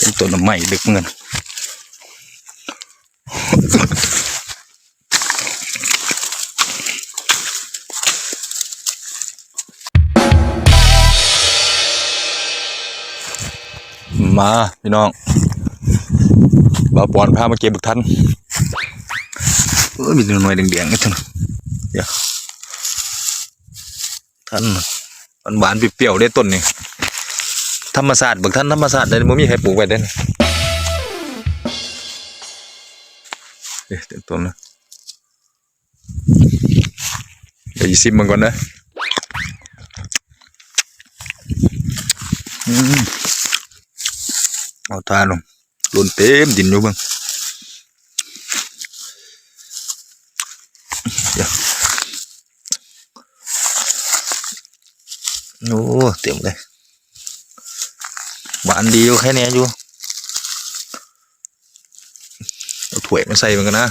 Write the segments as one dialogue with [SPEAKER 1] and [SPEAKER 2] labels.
[SPEAKER 1] เต็มต้นน้ำใหม่ดึกเงินมาพี่น้องบาปอนพามาเก็บบักทันเออมีหน่วยแดงๆนี่ท่านเดี๋ยวท่านมันหวานเปรี้ยวได้ต้นนี่ ธรรมศาสตร์บางท่านธรรมศาสตร์ได้บ่มีใครปลูกไว้เด้นเอ๊ะเต็มต้นนะเดี๋ยวซิมมันก่อนนะอืมเอาตาลงล่นเต็มดินอยู่บิ่งโอ้เต็มเลย หวานดีอยู่แค่เนี้ยอยู่เอาถ้วยมาใส่มันกันนะ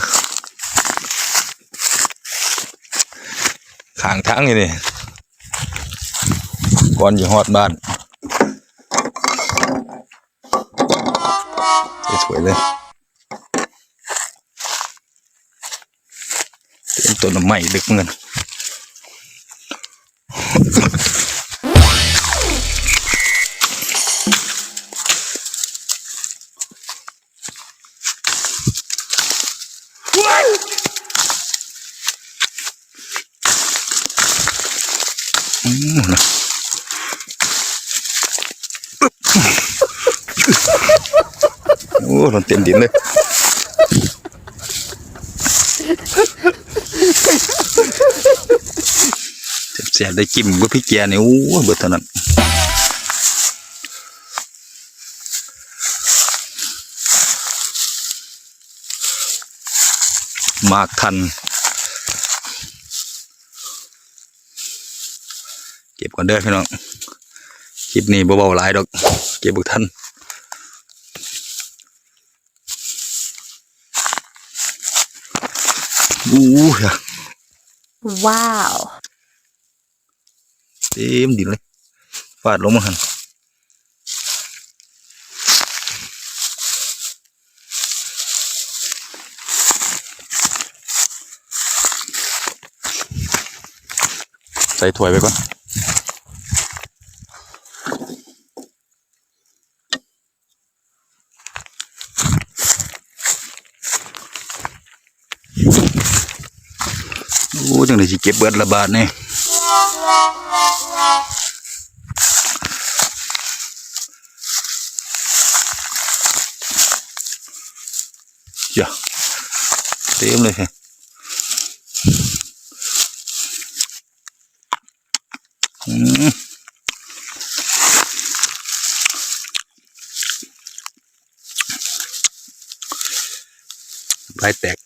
[SPEAKER 1] ขางทั้งนี่นี่ก่อนจะฮอดบ้านสวยๆเลยเต็มต้นน้ำใหม่ดึกเงินอืมนะปึ๊ โอ้มันเต็มดินเลยเสียได้จิ้มกับพี่แกนี่โอ้เบิดเท่านั้น มากทัน เก็บก่อนเด้อพี่น้องคลิปนี้เบาๆหลายดอก เก็บบุกทันอู้ย
[SPEAKER 2] Wow.
[SPEAKER 1] เต็มดินเลยฟาดลงมาหัน ส่ถ้วยไปก่อนโอ้จังเลยสิเก็บเบิดละบาทนี่จ้ะเต็มเลยฮะ ใบแตก